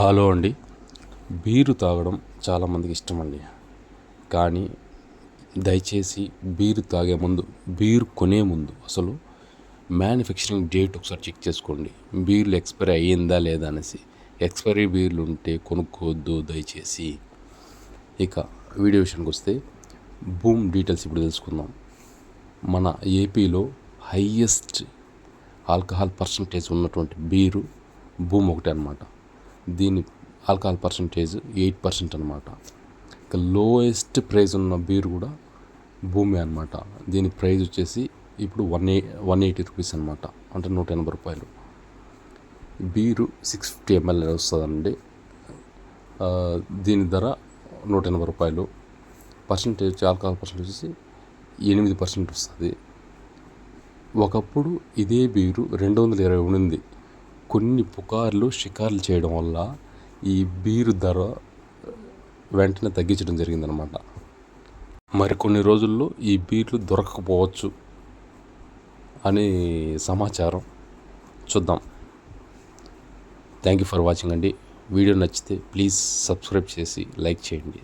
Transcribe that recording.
Hello అండి. Beer తాగడం చాలామందికి ఇష్టం అండి కానీ దయచేసి బీరు తాగే ముందు బీరు కొనే ముందు అసలు మ్యానుఫ్యాక్చరింగ్ డేట్ ఒకసారి చెక్ చేసుకోండి. బీర్లు ఎక్స్పైరీ అయ్యిందా లేదా అనేసి. ఎక్స్పైరీ బీర్లు ఉంటే కొనుక్కోవద్దు దయచేసి. ఇక వీడియో విషయానికి వస్తే బూమ్ డీటెయిల్స్ ఇప్పుడు తెలుసుకుందాం. మన ఏపీలో హయ్యెస్ట్ ఆల్కహాల్ పర్సంటేజ్ ఉన్నటువంటి బీరు బూమ్ ఒకటే అనమాట దీని ఆల్కహాల్ పర్సంటేజ్ ఎయిట్ పర్సెంట్ అనమాట ఇక లోయెస్ట్ ప్రైజ్ ఉన్న బీర్ కూడా భూమి అనమాట దీని ప్రైజ్ వచ్చేసి ఇప్పుడు one A one eighty rupees అనమాట అంటే నూట ఎనభై రూపాయలు. బీరు సిక్స్ ఫిఫ్టీ ఎంఎల్ వస్తుందండి. దీని ధర నూట ఎనభై రూపాయలు. పర్సంటేజ్ ఆల్కహాల్ పర్సంటేజ్ వచ్చేసి ఎనిమిది పర్సెంట్ వస్తుంది. ఒకప్పుడు ఇదే బీరు రెండు వందల ఇరవై ఉండింది. కొన్ని పుకార్లు షికార్లు చేయడం వల్ల ఈ బీరు ధర వెంటనే తగ్గించడం జరిగిందనమాట మరికొన్ని రోజుల్లో ఈ బీర్లు దొరకకపోవచ్చు అని సమాచారం చూద్దాం. థ్యాంక్ యూ ఫర్ వాచింగ్ అండి. వీడియో నచ్చితే ప్లీజ్ సబ్స్క్రైబ్ చేసి లైక్ చేయండి.